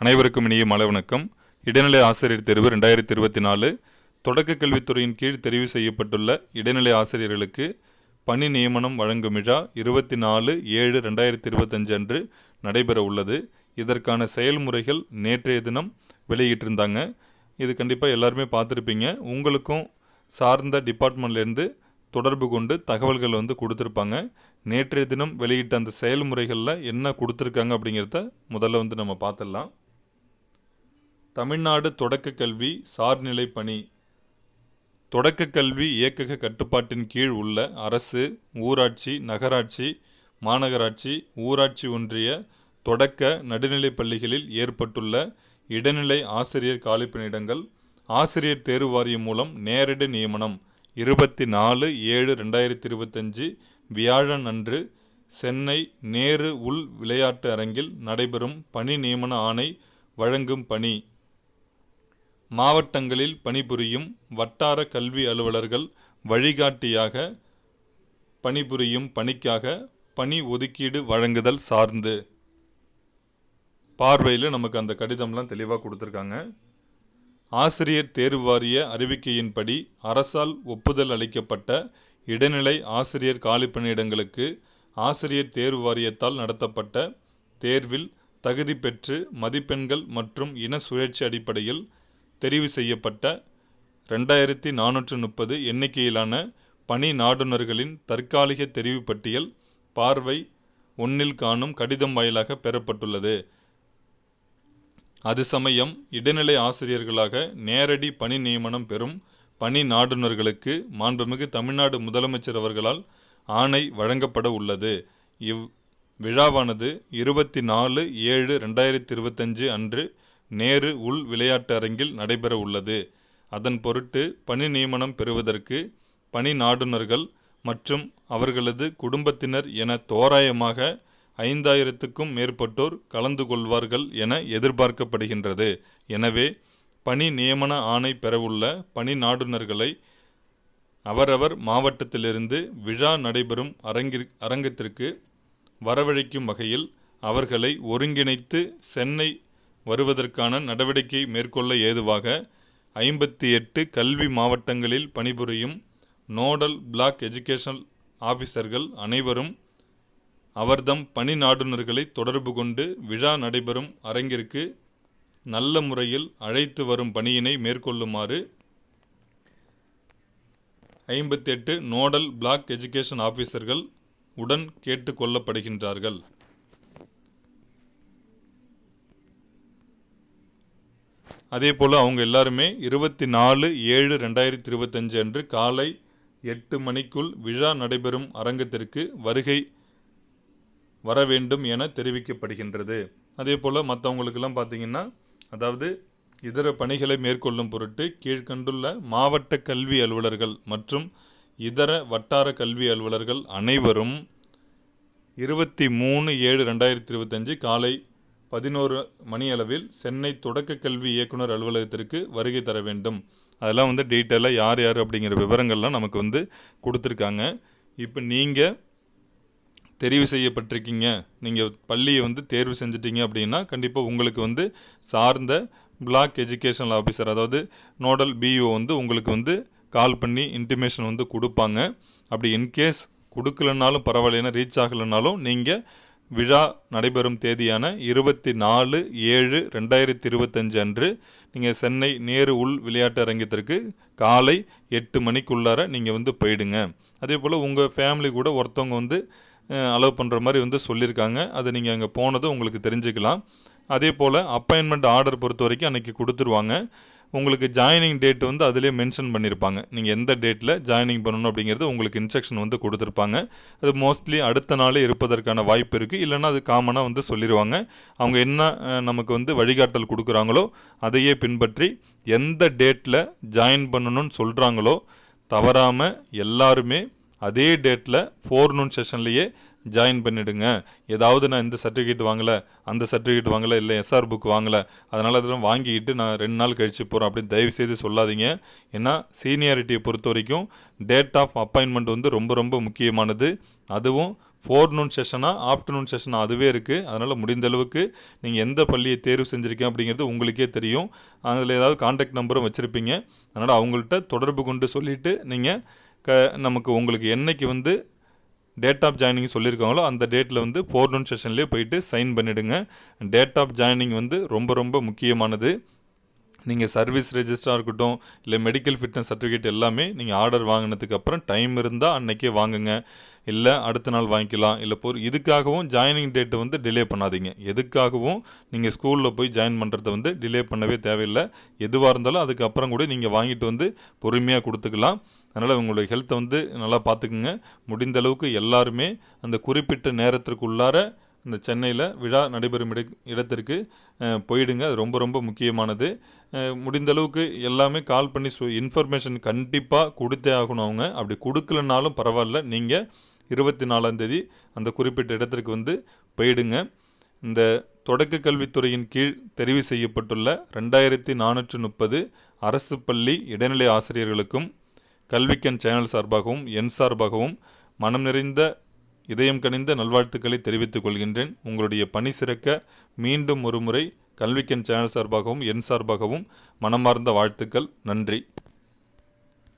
அனைவருக்கும் இனிய மலை வணக்கம். இடைநிலை ஆசிரியர் தேர்வு ரெண்டாயிரத்தி இருபத்தி நாலு தொடக்க கல்வித்துறையின் கீழ் தெரிவு செய்யப்பட்டுள்ள இடைநிலை ஆசிரியர்களுக்கு பணி நியமனம் வழங்கும் விழா இருபத்தி நாலு ஏழு ரெண்டாயிரத்தி இருபத்தஞ்சு அன்று நடைபெற உள்ளது. இதற்கான செயல்முறைகள் நேற்றைய தினம் வெளியிட்டிருந்தாங்க. இது கண்டிப்பாக எல்லாருமே பார்த்துருப்பீங்க. உங்களுக்கும் சார்ந்த டிபார்ட்மெண்ட்லேருந்து தொடர்பு கொண்டு தகவல்கள் வந்து கொடுத்துருப்பாங்க. நேற்றைய தினம் வெளியிட்ட அந்த செயல்முறைகளில் என்ன கொடுத்துருக்காங்க அப்படிங்கிறத முதல்ல வந்து நம்ம பார்த்துடலாம். தமிழ்நாடு தொடக்க கல்வி சார்நிலை பணி. தொடக்க கல்வி இயக்கக கட்டுப்பாட்டின் கீழ் உள்ள அரசு ஊராட்சி நகராட்சி மாநகராட்சி ஊராட்சி ஒன்றிய தொடக்க நடுநிலைப் பள்ளிகளில் ஏற்பட்டுள்ள இடைநிலை ஆசிரியர் காலிப்பணியிடங்கள் ஆசிரியர் தேர்வு வாரியம் மூலம் நேரடி நியமனம் இருபத்தி நாலு ஏழு ரெண்டாயிரத்தி இருபத்தஞ்சு வியாழன் அன்று சென்னை நேரு உள் விளையாட்டு அரங்கில் நடைபெறும் பணி நியமன ஆணை வழங்கும் பணி. மாவட்டங்களில் பணிபுரியும் வட்டார கல்வி அலுவலர்கள் வழிகாட்டியாக பணிபுரியும் பணிக்காக பணி ஒதுக்கீடு வழங்குதல் சார்ந்து. பார்வையில் நமக்கு அந்த கடிதம்லாம் தெளிவாக கொடுத்துருக்காங்க. ஆசிரியர் தேர்வு வாரிய அறிவிக்கையின்படி அரசால் ஒப்புதல் அளிக்கப்பட்ட இடைநிலை ஆசிரியர் காலிப்பணியிடங்களுக்கு ஆசிரியர் தேர்வு வாரியத்தால் நடத்தப்பட்ட தேர்வில் தகுதி பெற்று மதிப்பெண்கள் மற்றும் இன சுழற்சி அடிப்படையில் தெரிவு செய்யப்பட்ட ரெண்டாயிரத்தி நானூற்று முப்பது எண்ணிக்கையிலான பணி நாடுனர்களின் தற்காலிக தெரிவு பட்டியல் பார்வை ஒன்னில் காணும் கடிதம் வாயிலாக பெறப்பட்டுள்ளது. அது சமயம் இடைநிலை ஆசிரியர்களாக நேரடி பணி நியமனம் பெறும் பணி நாடுனர்களுக்கு மாண்புமிகு தமிழ்நாடு முதலமைச்சர் அவர்களால் ஆணை வழங்கப்பட உள்ளது. இவ் விழாவானது இருபத்தி நாலு ஏழு ரெண்டாயிரத்தி இருபத்தஞ்சு அன்று நேரு உள் விளையாட்டு அரங்கில் நடைபெற உள்ளது. அதன் பொருட்டு பணி நியமனம் பெறுவதற்கு பணி நாடுனர்கள் மற்றும் அவர்களது குடும்பத்தினர் என தோராயமாக ஐந்தாயிரத்துக்கும் மேற்பட்டோர் கலந்து கொள்வார்கள் என எதிர்பார்க்கப்படுகின்றது. எனவே பணி நியமன ஆணை பெறவுள்ள பணி நாடுனர்களை அவரவர் மாவட்டத்திலிருந்து விழா நடைபெறும் அரங்கிற் அரங்கத்திற்கு வரவழைக்கும் வகையில் அவர்களை ஒருங்கிணைத்து சென்னை வருவதற்கான நடவடிக்கை மேற்கொள்ள ஏதுவாக ஐம்பத்தி எட்டு கல்வி மாவட்டங்களில் பணிபுரியும் நோடல் பிளாக் எஜுகேஷனல் ஆஃபீஸர்கள் அனைவரும் அவர்தம் பணி நாடுநர்களை தொடர்பு கொண்டு விழா நடைபெறும் அரங்கிற்கு நல்ல முறையில் அழைத்து வரும் பணியினை மேற்கொள்ளுமாறு ஐம்பத்தெட்டு நோடல் பிளாக் எஜுகேஷன் ஆஃபீஸர்கள் உடன் கேட்டுக்கொள்ளப்படுகின்றார்கள் அதே போல் அவங்க எல்லாருமே இருபத்தி நாலு ஏழு ரெண்டாயிரத்தி இருபத்தஞ்சு அன்று காலை எட்டு மணிக்குள் விழா நடைபெறும் அரங்கத்திற்கு வருகை வர வேண்டும் என தெரிவிக்கப்படுகின்றது. அதே போல் மற்றவங்களுக்கெல்லாம் பார்த்தீங்கன்னா அதாவது இதர பணிகளை மேற்கொள்ளும் பொருட்டு கீழ்கண்டுள்ள மாவட்ட கல்வி அலுவலர்கள் மற்றும் இதர வட்டார கல்வி அலுவலர்கள் அனைவரும் இருபத்தி மூணு ஏழு ரெண்டாயிரத்தி இருபத்தஞ்சு காலை பதினோரு மணி அளவில் சென்னை தொடக்க கல்வி இயக்குனர் அலுவலகத்திற்கு வருகை தர வேண்டும். அதெல்லாம் வந்து டீட்டெயிலாக யார் யார் அப்படிங்கிற விவரங்கள்லாம் நமக்கு வந்து கொடுத்துருக்காங்க. இப்போ நீங்கள் தெரிவு செய்யப்பட்டிருக்கீங்க. நீங்கள் பள்ளியை வந்து தேர்வு செஞ்சிட்டீங்க அப்படின்னா கண்டிப்பாக உங்களுக்கு வந்து சார்ந்த பிளாக் எஜுகேஷனல் ஆஃபீஸர் அதாவது நோடல் பிஓ வந்து உங்களுக்கு வந்து கால் பண்ணி இன்டிமேஷன் வந்து கொடுப்பாங்க. அப்படி இன்கேஸ் கொடுக்கலனாலும் பரவாயில்லைன்னா ரீச் ஆகலைனாலும் நீங்கள் விழா நடைபெறும் தேதியான இருபத்தி நாலு ஏழு ரெண்டாயிரத்தி இருபத்தஞ்சு அன்று நீங்கள் சென்னை நேரு உள் விளையாட்டு அரங்கத்திற்கு காலை எட்டு மணிக்குள்ளார நீங்கள் வந்து போயிடுங்க. அதே போல் உங்கள் ஃபேமிலி கூட ஒருத்தவங்க வந்து அலோவ் பண்ணுற மாதிரி வந்து சொல்லியிருக்காங்க. அதை நீங்கள் அங்கே போனதும் உங்களுக்கு தெரிஞ்சுக்கலாம். அதே போல் அப்பாயின்மெண்ட் ஆர்டர் பொறுத்த வரைக்கும் அன்றைக்கி கொடுத்துருவாங்க. உங்களுக்கு ஜாயினிங் டேட் வந்து அதிலே மென்ஷன் பண்ணியிருப்பாங்க நீங்கள் எந்த டேட்டில் ஜாயினிங் பண்ணணும் அப்படிங்கிறது உங்களுக்கு இன்ஸ்ட்ரக்ஷன் வந்து கொடுத்துருப்பாங்க. அது மோஸ்ட்லி அடுத்த நாளே இருப்பதற்கான வாய்ப்பு இருக்குது இல்லைன்னா அது காமனாக வந்து சொல்லிடுவாங்க அவங்க என்ன நமக்கு வந்து வழிகாட்டல் கொடுக்குறாங்களோ அதையே பின்பற்றி எந்த டேட்டில் ஜாயின் பண்ணணும்னு சொல்கிறாங்களோ தவறாமல் எல்லாருமே அதே டேட்டில் ஃபோர்நூன் செஷன்லேயே ஜாயின் பண்ணிவிடுங்க ஏதாவது நான் இந்த சர்டிஃபிகேட் வாங்கலை அந்த சர்டிஃபிகேட் வாங்கலை இல்லை எஸ்ஆர் புக் வாங்கலை அதனால் அதெல்லாம் வாங்கிக்கிட்டு நான் ரெண்டு நாள் கழித்து போகிறேன் அப்படின்னு தயவு செய்து சொல்லாதீங்க. ஏன்னா சீனியாரிட்டியை பொறுத்த வரைக்கும் டேட் ஆஃப் அப்பாயின்மெண்ட் வந்து ரொம்ப ரொம்ப முக்கியமானது. அதுவும் ஃபோர்நூன் செஷனாக ஆஃப்டர்நூன் செஷனாக அதுவே இருக்குது அதனால் முடிந்த அளவுக்கு நீங்கள் எந்த பள்ளியை தேர்வு செஞ்சுருக்கீங்க அப்படிங்கிறது உங்களுக்கே தெரியும். அதில் ஏதாவது காண்டாக்ட் நம்பரும் வச்சுருப்பீங்க. அதனால் அவங்கள்ட்ட தொடர்பு கொண்டு சொல்லிவிட்டு நீங்கள் க நமக்கு உங்களுக்கு என்னைக்கு வந்து டேட் ஆஃப் ஜாயினிங் சொல்லியிருக்காங்களோ அந்த டேட்டில் வந்து ஃபோர்நூன் செஷன்லேயே போயிட்டு சைன் பண்ணிவிடுங்க டேட் ஆஃப் ஜாயினிங் வந்து ரொம்ப ரொம்ப முக்கியமானது. நீங்கள் சர்வீஸ் ரெஜிஸ்டராக இருக்கட்டும் இல்லை மெடிக்கல் ஃபிட்னஸ் சர்டிஃபிகேட் எல்லாமே நீங்கள் ஆர்டர் வாங்கினதுக்கப்புறம் டைம் இருந்தால் அன்னைக்கே வாங்குங்க. இல்லை அடுத்த நாள் வாங்கிக்கலாம். இல்லை பொரு இதுக்காகவும் ஜாயினிங் டேட்டை வந்து டிலே பண்ணாதீங்க. எதுக்காகவும் நீங்கள் ஸ்கூலில் போய் ஜாயின் பண்ணுறத வந்து டிலே பண்ணவே தேவையில்லை. எதுவாக இருந்தாலும் அதுக்கப்புறம் கூட நீங்கள் வாங்கிட்டு வந்து பொறுமையாக கொடுத்துக்கலாம். அதனால் உங்களுடைய ஹெல்த்தை வந்து நல்லா பார்த்துக்குங்க. முடிந்த அளவுக்கு எல்லாருமே அந்த குறிப்பிட்ட நேரத்திற்குள்ளார இந்த சென்னையில் விழா நடைபெறும் இட இடத்திற்கு போயிடுங்க. அது ரொம்ப ரொம்ப முக்கியமானது. முடிந்த அளவுக்கு எல்லாமே கால் பண்ணி சொ இன்ஃபர்மேஷன் கண்டிப்பாக கொடுத்தே ஆகணும் அவங்க. அப்படி கொடுக்கலனாலும் பரவாயில்ல. நீங்கள் இருபத்தி நாலாந்தேதி அந்த குறிப்பிட்ட இடத்திற்கு வந்து போயிடுங்க. இந்த தொடக்க கல்வித்துறையின் கீழ் தெரிவு செய்யப்பட்டுள்ள ரெண்டாயிரத்தி நானூற்று முப்பது அரசு பள்ளி இடைநிலை ஆசிரியர்களுக்கும் கல்விக்கன் சேனல் சார்பாகவும் என் சார்பாகவும் மனம் நிறைந்த இதயம் கனிந்த நல்வாழ்த்துக்களை தெரிவித்துக் கொள்கின்றேன். உங்களுடைய பணி சிறக்க மீண்டும் ஒருமுறை கல்விக்கன் சேனல் சார்பாகவும் என் சார்பாகவும் மனமார்ந்த வாழ்த்துக்கள். நன்றி.